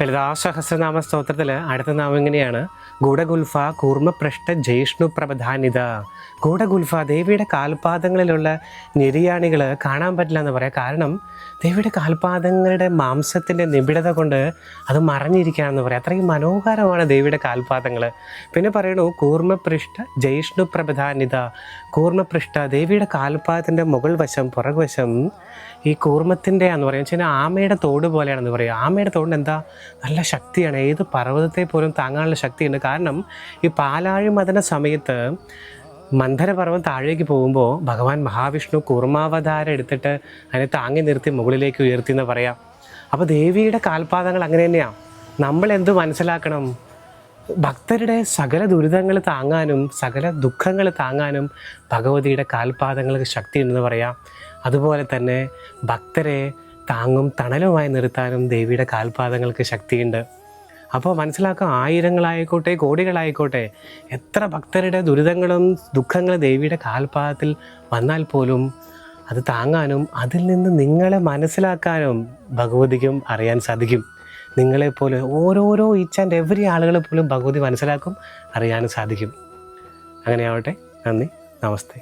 ലളിതാ സഹസ്രനാമ സ്തോത്രത്തിൽ അടുത്ത നാമം ഇങ്ങനെയാണ്. ഗൂഢഗുൽഫ കൂർമ്മപൃഷ്ഠ ജയിഷ്ണു പ്രധാനിത ഗൂഢഗുൽഫ ദേവിയുടെ കാൽപാദങ്ങളിലുള്ള നിര്യാണികൾ കാണാൻ പറ്റില്ല എന്ന് പറയാം. കാരണം ദേവിയുടെ കാൽപാദങ്ങളുടെ മാംസത്തിന്റെ നിബിഡത കൊണ്ട് അത് മറഞ്ഞിരിക്കുകയാണെന്ന് പറയാം. അത്രയും മനോഹരമാണ് ദേവിയുടെ കാൽപാദങ്ങൾ പിന്നെ പറയണു കൂർമ്മപൃഷ്ഠ ജയിഷ്ണു പ്രധാനിത കൂർമ്മപൃഷ്ഠ ദേവിയുടെ കാൽപാദത്തിന്റെ മുകൾ വശം പുറകുവശം ഈ കൂർമ്മത്തിന്റെ എന്ന് പറയുന്നത് വെച്ചാൽ ആമയുടെ തോട് പോലെയാണെന്ന് പറയുക ആമയുടെ തോടിന് എന്താ? നല്ല ശക്തിയാണ്. ഏത് പർവതത്തെ പോലും താങ്ങാനുള്ള ശക്തിയുണ്ട്. കാരണം ഈ പാലാഴി മതന സമയത്ത് മന്ധരപർവം താഴേക്ക് പോകുമ്പോൾ ഭഗവാൻ മഹാവിഷ്ണു കുർമാവതാരം എടുത്തിട്ട് അതിനെ താങ്ങി നിർത്തി മുകളിലേക്ക് ഉയർത്തി എന്ന് പറയാം. അപ്പോൾ ദേവിയുടെ കാൽപാദങ്ങൾ അങ്ങനെ തന്നെയാണ് നമ്മൾ എന്ത് മനസ്സിലാക്കണം? ഭക്തരുടെ സകല ദുരിതങ്ങൾ താങ്ങാനും സകല ദുഃഖങ്ങൾ താങ്ങാനും ഭഗവതിയുടെ കാൽപാദങ്ങൾക്ക് ശക്തി ഉണ്ടെന്ന് പറയാം. അതുപോലെ തന്നെ ഭക്തരെ താങ്ങും തണലുമായി നിർത്താനും ദേവിയുടെ കാൽപാദങ്ങൾക്ക് ശക്തിയുണ്ട്. അപ്പോൾ മനസ്സിലാക്കാം ആയിരങ്ങളായിക്കോട്ടെ കോടികളായിക്കോട്ടെ എത്ര ഭക്തരുടെ ദുരിതങ്ങളും ദുഃഖങ്ങളും ദേവിയുടെ കാൽപാദത്തിൽ വന്നാൽ പോലും അത് താങ്ങാനും അതിൽ നിന്ന് നിങ്ങളെ മനസ്സിലാക്കാനും ഭഗവതിക്കും അറിയാൻ സാധിക്കും. നിങ്ങളെപ്പോലെ ഓരോരോ ഈച്ച് ആൻഡ് എവറി ആളുകളെ പോലും ഭഗവതി മനസ്സിലാക്കും അറിയാനും സാധിക്കും. അങ്ങനെയാവട്ടെ. നന്ദി. നമസ്തേ.